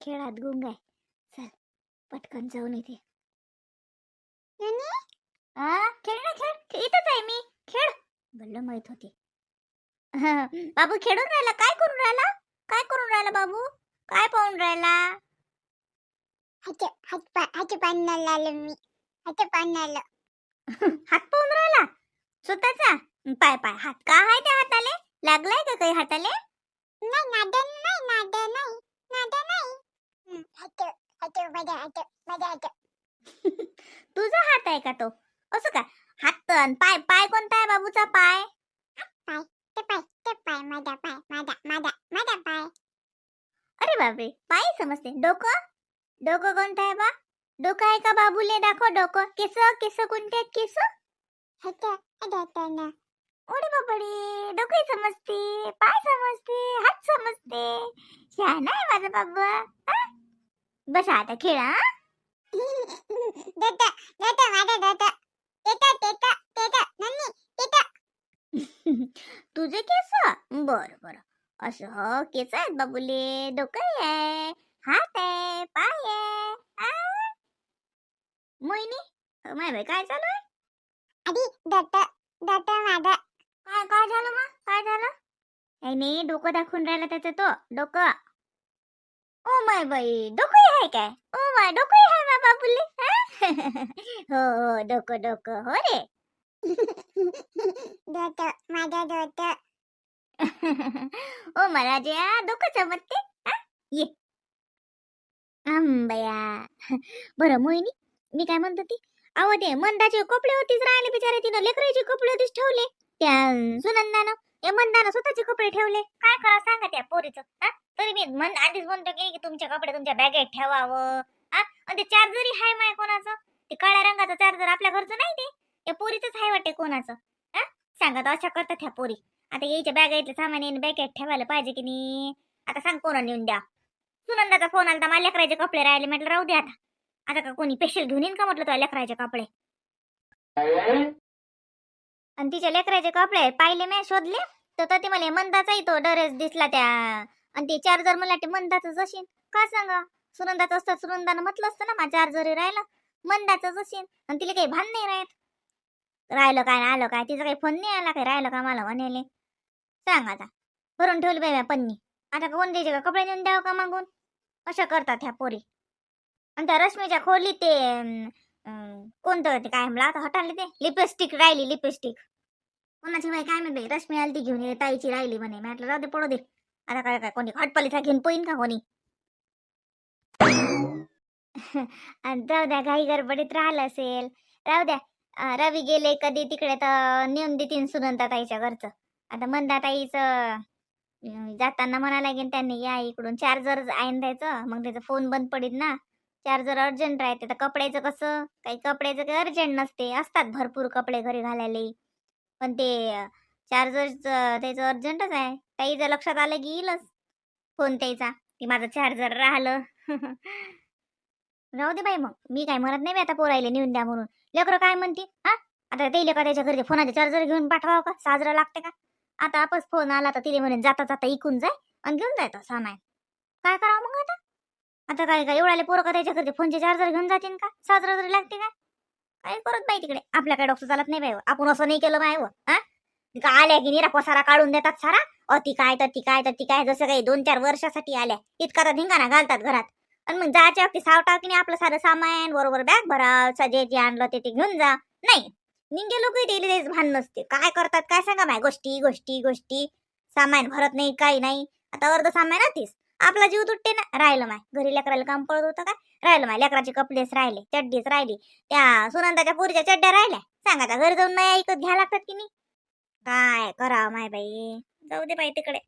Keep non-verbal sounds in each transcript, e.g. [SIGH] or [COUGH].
खेळात गुंग आहे. चल पटकन जाऊन हा खेळ ना खेळ. इथंच आहे मी. खेळ. भलं माहीत होते. [LAUGHS] बाबू खेळून राहिला? काय करून राहिला? काय करून राहिला बाबू? काय पाहून राहिला? [LAUGHS] हात पाहून राहिला? स्वतःचा? पाय पाय. हात का आहे त्या हाताले? लागलाय का काही हाताले? नाही नाद नाही नाद नाही. नाद [LAUGHS] तुझा हात आहे का तो? असं का हात अन पाय पाय कोणता आहे बाबूचा? पाय? ते पाय ते पाय माझा पाय माझा माझा माझा पाय. अरे बापरे पाय समजते. डोकं? डोकं कोणतं आहे बा? डोकं आहे का बाबूले? दाखव डोकं. केस केस कोणते आहेत? केस? ओरे बापडे डोकं समजते पाय समजते हात समजते. छान आहे माझा बाबा? बसा आता खेळा [LAUGHS] तुझे केस? बर बर. असं हो केस आहेत बाबूले. डोकं आहे. हात आहे. पाय आहे? मोहिनी माय बाई काय चालू आहे? आधी देत माझा. काय काय झालं मग? काय झालं? नाही नाही डोकं दाखवून राहिला त्याचं तो डोकं. ओ माय बाई डोकंही आहे काय? ओ माय डोकंही आहे मा बाबूले हा? [LAUGHS] हो हो डोकं डोकं हो रे. देत माझा देत ओ मला जे डोकं चमकते हा? ये. आंबया. [LAUGHS] बरं मोहिनी मी काय म्हणत होती? अहो ते मंदाचे कपडे होतीच राहिले बिचारे तिनं लेकराचे कपडे होतीच ठेवले. त्या सुनंदानं या मंदानं स्वतःचे कपडे ठेवले. काय करा सांगा त्या पोरीचं हा? तरी मी मन आधीच म्हणतो की की तुमचे कपडे तुमच्या बॅगेत ठेवावं हा? आणि ते चार्जरही हाय माय कोणाचं? ते काळ्या रंगाचं चार्जर आपल्या घरचं नाही ते? या पोरीचंच हाय वाटते कोणाचं हा? सांगा तर अशा करतात ह्या पोरी. आता यायच्या बॅगेतलं सामान येईन बॅगेत ठेवायला पाहिजे की नाही? आता सांग कोणा नेऊन द्या. सुनंदाचा फोन आला मला लेकराचे कपडे राहिले म्हटलं राहू दे आता. आता का कोणी स्पेशल घेऊन येईन का म्हटलं तुला लेकराचे कपडे? आणि तिच्या लेकराचे कपडे पाहिले मी शोधले. तर तर ते मला मंदाचाही तो ड्रेस दिसला त्या. आणि ते चार्जर मला ते मंदाचंच असेल का सांगा? सुनंदाच असतं सुनंदानं म्हटलं असतं ना मा चार्जर राहिला. मंदाचंच असेल आणि तिला काही भान नाही राहत. राहिलं काय आलं काय? तिचा काही फोन नाही आला काय? राहिलं का मला? म्हणाले. सांग आता. भरून ठेवली बाई पन्नी. आता कोण द्यायचे का? कपडे नेऊन द्यावं का मागून? अशा करतात ह्या पोरी. आणि त्या रश्मीच्या खोली ते कोणतं ते काय? म्हणलं आता हटाले ते लिपस्टिक राहिली लिपस्टिक कोणाची बाई काय म्हणते? रश्मी आली ती घेऊन ये ताईची राहिली म्हणे. म्हटलं राहू दे पडू दे. आता काय काय कोणी हटपलीचा घेऊन पोईन का कोणी? [LAUGHS] जाऊ द्या घाई गडबडीत राहिलं असेल. राहू द्या. रवी गेले कधी तिकडे तर नेऊन देतीन सुनंदा ताईच्या घरचं. आता मंदा ताईचं जाताना म्हणा लागेल त्यांनी या इकडून. चार्जर आण द्यायचं. मग त्याचा फोन बंद पडीत ना. चार्जर अर्जंट राहते तर कपड्याचं कसं? काही कपड्याचं काही अर्जंट नसते. असतात भरपूर कपडे घरी घालायला. पण ते चार्जरचं त्याचं अर्जंटच आहे. ताईचं लक्षात आलं की येईलच. फोन त्याचा. की माझं चार्जर राहिलं. [LAUGHS] राहू दे बाई मग. मी काय म्हणत नाही मी आता पोरायला नेऊन द्या म्हणून. लेकरं काय म्हणते? हा आता ते लेकर त्याच्या घरी फोनाचे चार्जर घेऊन पाठवावं का? साजरा लागते का? आता आपच फोन आला तर तिने म्हणून जाता जाता इकून जाय आणि घेऊन जायचं सामान. काय करावं मग आता? आता काय काय एवढ्याले पोरं का त्याच्या घरी फोनचे चार्जर घेऊन जातील का? साजरा तरी लागते का? काय करत बाई तिकडे? आपल्या काय डॉक्टर चालत नाही बाई हो. आपण असं नाही केलं माय का हो, आल्या की निरा पसारा काढून देतात सारा. अति काय तर ती काय तर ती काय जसं काही दोन चार वर्षासाठी आल्या. इतका तर धिंगाणा घालतात घरात. आणि मग जायच्या वक्ती सावटाव की नाही आपलं सारं सामान बरोबर बॅग भरा जे जे आणलं ते ते घेऊन जा. नाही निंगे लोक डेली तेच भान नसते. काय करतात काय सांगा माय गोष्टी गोष्टी गोष्टी. सामान भरत नाही काही नाही. आता अर्ध सामान राहतेस आपला जीव तुटते ना. राहिलं माय. घरी लेकराला काम पडत होतं काय राहिलं माय. लेकराचे कपडेच राहिले चड्डीच राहिली. त्या सुनंदाच्या पुरीच्या चड्ड्या राहिल्या. सांगा आता घरी जाऊन नाही ऐकत घ्या लागतात की नाही? काय करावं माय बाई? जाऊ दे बाई तिकडे.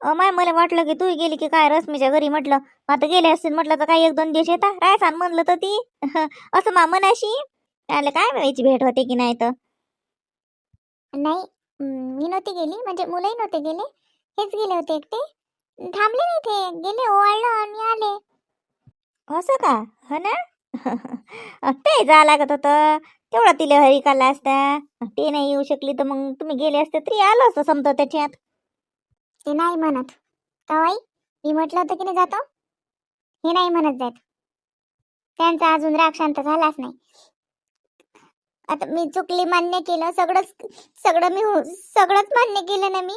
माय मला वाटलं की तू गेली की काय रश्मीच्या घरी म्हटलं. आता गेले असतील म्हटलं तर काय एक दोन दिवस येता? रायसान म्हणलं तर ती. [LAUGHS] असं मा मनाशी काय माहिती भेट होते की नाही तर? नाही मी नव्हती गेली. म्हणजे मुलंही नव्हते गेले. हेच गेले होते एकटे. थांबले नाही ते गेले ओवाळलं आणि आले. असं का? हो ना? [LAUGHS] ते जा लागत होतं. तेवढं तिला हरी काढला असता. ते नाही येऊ शकली तर मग तुम्ही गेले असते तरी आलं असतं समजा त्याच्यात. ते नाही म्हणत. कवाई मी म्हटलं होतं की नाही जातो? हे नाही म्हणत जात. त्यांचा अजून राग शांत झालाच नाही. आता मी चुकली मान्य केलं सगळंच सगळं मी हो, सगळंच मान्य केलं ना मी?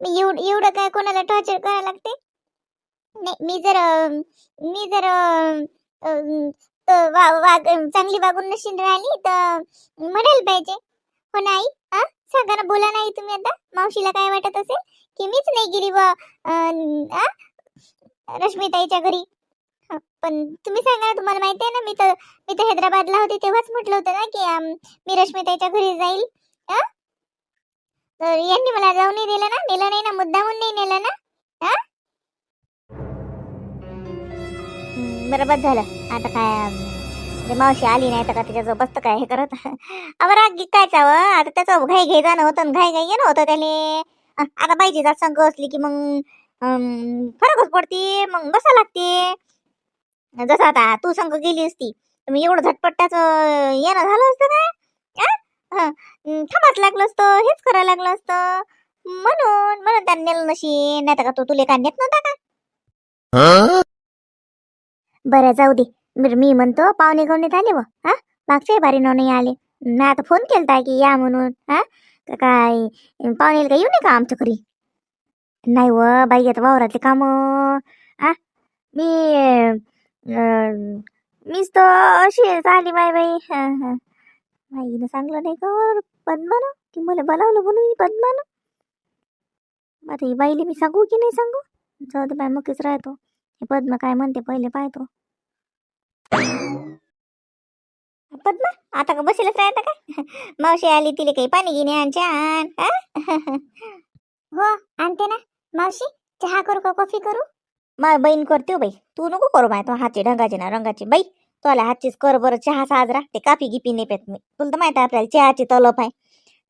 मी एवढं एवढं काय कोणाला टॉर्चर करायला लागते? नाही मी जर मी जर तर वा- वाग चांगली वागून नशीन राहिली तर म्हणायला पाहिजे. हो नाही हा सांगा ना बोला नाही तुम्ही आता. मावशीला काय वाटत असेल? की मीच नाही गेली व रश्मीताईच्या रश्मिताईच्या घरी. पण तुम्ही सांगा ना तुम्हाला माहिती आहे ना मी तर मी तर हैदराबादला होते तेव्हाच म्हटलं होतं ना की मी रश्मिताईच्या घरी जाईल. तर यांनी मला जाऊ नाही दिलं ना नेलं नाही ना मुद्दामून नाही नेलं ना. हम्म, झालं. आता काय म्हणजे मावशी आली नाही तर का तिच्याजवळ बसतं काय हे करत? अवर राग काय चाव आता त्याचं घाई घाई जाणं होतं घाई घाई येणं होतं त्याले. आता बाईची जात संघ असली की मग अं, फरकच पडते मग बसा लागते. जसं आता तू संग गेली असती तर मी एवढं झटपट्ट्याच येणं झालं असतं काय? हं, थांबाच लागलं असतं हेच करायला लागलं असतं. म्हणून म्हणून त्याने नेलं नशी नाही का तू तुले काय नेत नव्हता का? बरं जाऊ दे. मी म्हणतो पाहुणे गवणीत आले व हा? मागच्या बारी नाही आले. मी आता फोन केलता की या म्हणून हा? का काय पाहुणे काय येऊ नये का आमच्या घरी? नाही व बाई आता वावरातले काम आ? मी मीच तर अशी झाली बाई बाई. हा हा. बाईनं सांगलं नाही का पद्मानं? की मला बोलावलं म्हणून मी पद्मानं? आता ही बाईले मी सांगू की नाही सांगू? जाऊ दे बाय मगच राहतो. हे पद्मा काय म्हणते पहिले पाहतो. पद्मा आता का बसेलच राहता का मावशी आली तिला काही पाणी घेणे आण छान हो आणते ना. मावशी चहा करू का कॉफी करू? मा बहीण करते हो बाई. तू नको करू माय तो हातची ढंगाचे ना रंगाचे. बाई तुला हातचीच कर बरं चहा साजरा ते काफी गिपी नाही पेत मी. तुला तर माहिती आहे आपल्याला चहाची तलप आहे.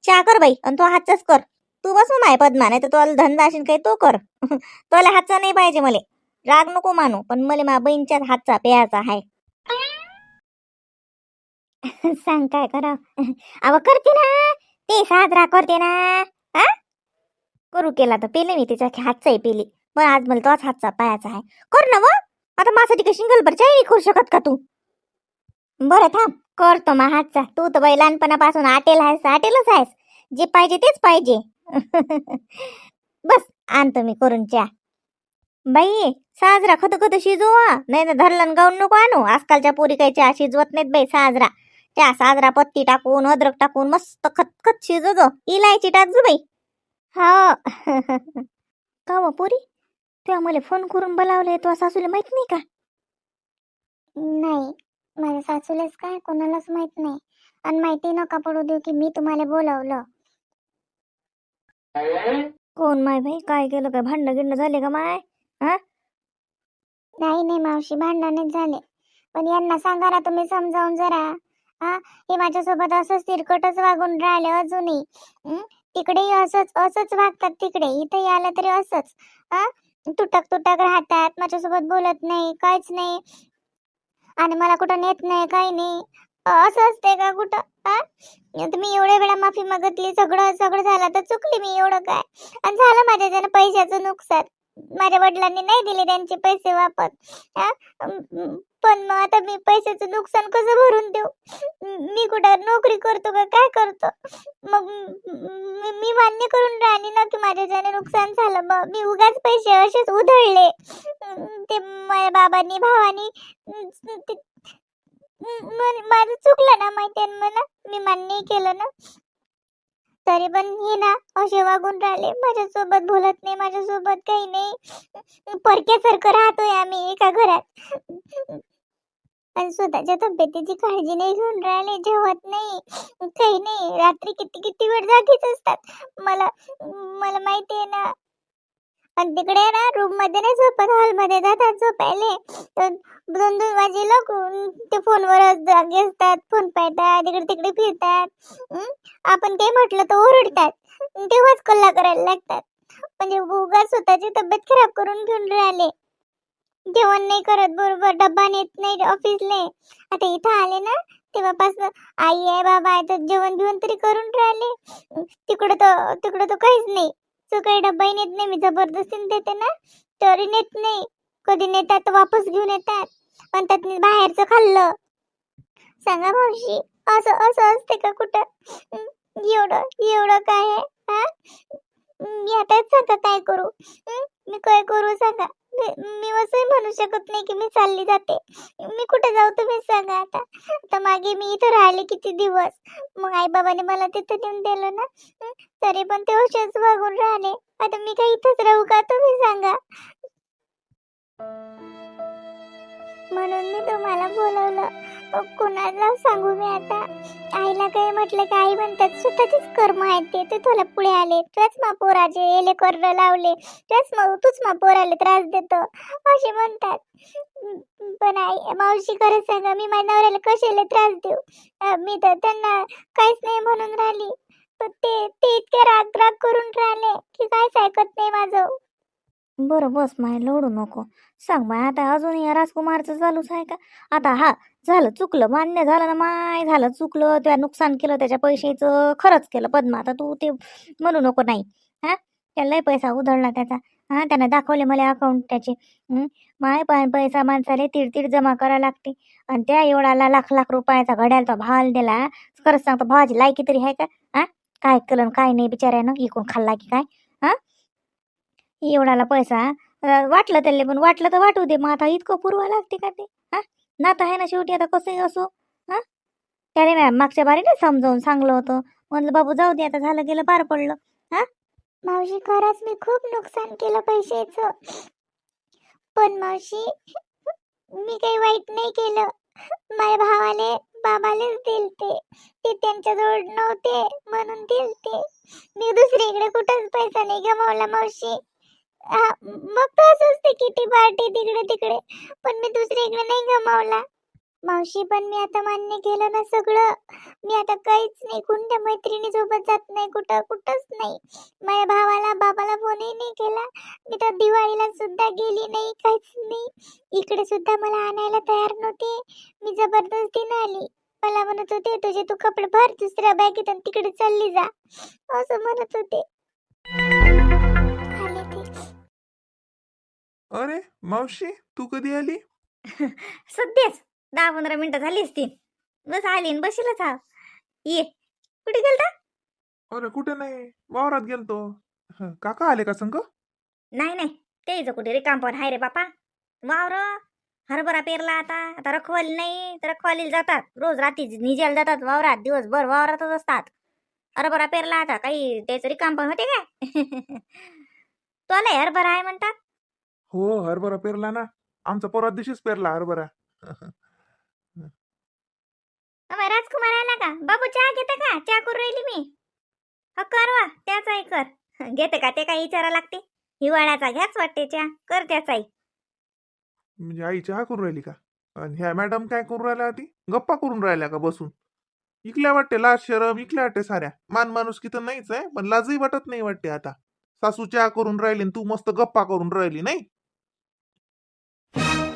चहा कर बाई आणि तो हातचाच कर. तू बसू माय पद्मा नाही तर तुला धंदा असेल काही तो कर. [LAUGHS] तुला हातचा नाही पाहिजे मले. राग नको मानू पण मला मा बहीणच्याच हातचा प्यायचा आहे. [LAUGHS] सांग काय करा [LAUGHS] अव करते ना. ते साजरा करते ना. हा करू केला तर पेले मी त्याच्या हातचाही पेली. पण आज मला तोच हातचा पायाचा आहे. कर ना व आता माझ्यासाठी काही सिंगल भर करू शकत का तू? बरं थांब. करतो मा हातचा. तू तर बाई लहानपणापासून आटेल आहेस आटेलच आहेस. जे पाहिजे तेच पाहिजे. [LAUGHS] बस आणतो मी करून चहा. बाई साजरा खत खत शिजवा. नाही तर धरलं गाऊन नको आणू. आजकालच्या पोरी काही चहा शिजवत नाहीत बाई साजरा. चहा साजरा पत्ती टाकून अद्रक टाकून मस्त खतखत शिजव इलायची टाकजो बाई. हो. [LAUGHS] का मग पुरी? तेव्हा मला फोन करून बोलावले तुझ्या सासूला माहीत नाही का? नाही. माझ्या सासूलाच काय कोणालाच माहीत नाही. आणि माहिती नका पडू देऊ की मी तुम्हाला बोलावलं. कोण माय बाई? काय केलं काय भांडणं गिंड झाले का माय? नाही नाही मावशी भांडणच झाले. पण यांना सांगा ना तुम्ही समजावून जरा. हा? हे माझ्यासोबत असंच तिरकटच वागून राहिले अजूनही? तिकडेही असंच असंच वागतात तिकडे. इथेही आलं तरी असंच. हा? तुटक तुटक राहतात माझ्यासोबत बोलत नाही काहीच नाही. आणि मला कुठं नेत नाही काही नाही. असं असते का कुठं? तुम्ही एवढ्या वेळा माफी मागितली सगळं सगळं झालं तर चुकली मी एवढं काय? आणि झालं माझ्या त्यानं पैशाचं नुकसान. माझ्या वडिलांनी नाही दिले त्यांचे पैसे वापस. पण मग आता मी पैशाचं नुकसान कसं भरून देऊ? मी कुठं नोकरी करतो का काय करतो? मग मी मान्य करून राहिली ना की माझ्या ज्याने नुकसान झालं. मग मी उगाच पैसे असेच उधळले. ते माझ्या बाबांनी भावानी माझं चुकलं ना माहिती ना? मला मी मान्य केलं ना? तरी पण हे ना असे वागून राहिले. माझ्यासोबत बोलत नाही माझ्यासोबत काही नाही. परक्यासारखं राहतोय आम्ही एका घरात. आणि स्वतःच्या तब्येतीची काळजी नाही घेऊन राहिले जेवत नाही काही नाही. रात्री किती किती वेळ जागीच असतात? मला मला माहिती आहे ना. आणि तिकडे ना रूममध्ये नाही झोपत हॉलमध्ये जातात झोपायले. तर दोन दोन वाजे लोक ते फोनवरच जागे असतात फोन पाहतात इकडे तिकडे फिरतात. आपण ते म्हटलं तर ओरडतात. तेव्हाच कल्ला करायला लागतात. म्हणजे उगा स्वतःची तब्येत खराब करून घेऊन राहिले. जेवण नाही करत बरोबर. डब्बा नेत नाही ऑफिसले आता इथं आले ना तेव्हापासून आई आहे बाबा आहे तर जेवण बिवण तरी करून राहिले. तिकडं तर तिकडं तर काहीच नाही. सकाळी डब्बाही नेत नाही मी जबरदस्तीने देते ना तरी नेत नाही. कधी नेतात तर वापस घेऊन येतात. म्हणतात मी बाहेरचं खाल्लं. सांगा मावशी असं असं असते का कुठं? एवढं एवढं काय आहे? हा? मी आता सांगा काय करू. मी काय करू सांगा? मी असंही म्हणू शकत नाही की मी चालली जाते. मी कुठे जाऊ तुम्ही सांगा आता. आता मागे मी इथं राहिले किती दिवस. मग आई बाबाने मला तिथं नेऊन दिलं ना? तरी पण ते असेच वागून राहिले. आता मी काही इथंच राहू का तुम्ही सांगा? म्हणून मी तुम्हाला बोलवलं. कोणाला सांगू मी आता? आईला काही म्हटलं की आई म्हणतात स्वतःचीच कर्म आहेत ते तू तुला पुढे आले. तुझ्याच मा पोराचे येले कर लावले. तुझ्याच मग तूच मा पोराले त्रास देतो. असे म्हणतात. पण आई मावशी खरं सांगा मी माझ्या नवऱ्याला कशाला त्रास देऊ? मी तर त्यांना काहीच नाही म्हणून राहिली. पण ते ते इतके राग राग करून राहिले की काहीच ऐकत नाही माझं. बरं बस माय लोडू नको. सांग माय आता अजून या राजकुमारचं चालूच आहे का? आता हा झालं चुकलं मान्य झालं ना माय झालं चुकलं त्या नुकसान केलं त्याच्या पैशाचं खरंच केलं पद्मा आता तू ते म्हणू नको नाही. हा? त्याला पैसा उधळला त्याचा. हा त्यानं दाखवले मला अकाउंट त्याचे. माय पाय पैसा माणसाला तीड तीड जमा करा लागते. आणि त्या एवढाला लाख लाख रुपयाचा घड्याल तो भाल दिला. खरंच सांगतो भावाची लायकी तरी आहे का? हा? काय केलं काय नाही बिचाऱ्यानं इकून खाल्ला की काय? हा? एवढाला पैसा वाटलं त्याला पण वाटलं तर वाटू दे मग आता इतकं पुरवा लागते का ते? हा? नातं आहे ना शेवटी आता कसंही असो हा? त्याने मॅम मागच्या बारीने समजावून सांगलं होतं. म्हणलं बाबू जाऊ दे आता झालं गेलं पार पडलं. मावशी खरंच मी खूप नुकसान केलं पैशाचं. पण मावशी मी काही वाईट नाही केलं. माझ्या भावाले बाबालेच दिलते. ते त्यांच्याजवळ नव्हते म्हणून दिलते. मी दुसरीकडे कुठंच पैसा नाही गमावला मावशी. मग तसंच असते ते किती पार्टी तिकडे तिकडे. पण मी दुसरीकडे नाही गमावला. मावशी पण मी आता मान्य केलं ना सगळं. मी आता काहीच नाही. कोणत्या मैत्रिणी सोबत जात नाही कुठं कुठंच नाही. माझ्या भावाला बाबाला फोनही नाही केला. मी तर दिवाळीला सुद्धा गेली नाही काहीच नाही. इकडे सुद्धा मला आणायला तयार नव्हते. मी जबरदस्तीने आली. मला म्हणत होते तुझे तू कपडे भर दुसऱ्या बॅगेत आणि तिकडे चालली जा. असं म्हणत होते. अरे मावशी तू कधी आली? [LAUGHS] सध्याच. दहा पंधरा मिनिटं झाली असतील. बस आली आणि बशीलच हा ये. कुठे गेलता? अरे कुठे नाही. वावरात गेलतो. हं, काका आले का संग? नाही नाही. त्याचं कुठे रिकाम पण हाय रे बापा. वावर. हरभरा पेरला आता. आता रखवाली नाही तर रखवालीला जातात. रोज रात्री निजायला जातात वावरात. दिवसभर वावरातच असतात. हरभरा पेरला आता. काही त्याचं रिकाम पण होते काय? [LAUGHS] तो आलाय हरभरा आहे म्हणतात. हो हरभरा पेरला ना. आमचा परवा दिवशीच पेरला हरभरा. अबे, राजकुमार आला का? बाबू चहा घेते का? चहा करून राहिली मी. हा कर वा त्याचाही कर. घेते का? ते काही विचारा लागते. हिवाळ्याचा घ्याच वाटते चहा. कर त्याचाही. म्हणजे आई चहा करून राहिली का? आणि ह्या मॅडम काय करून राहिल्या ती गप्पा करून राहिल्या का बसून? इकल्या वाटते लाज शरम इकल्या वाटते साऱ्या. मान माणूस की तर नाहीच आहे पण लाजही वाटत नाही वाटते आता. सासू चहा करून राहिली आणि तू मस्त गप्पा करून राहिली नाही? you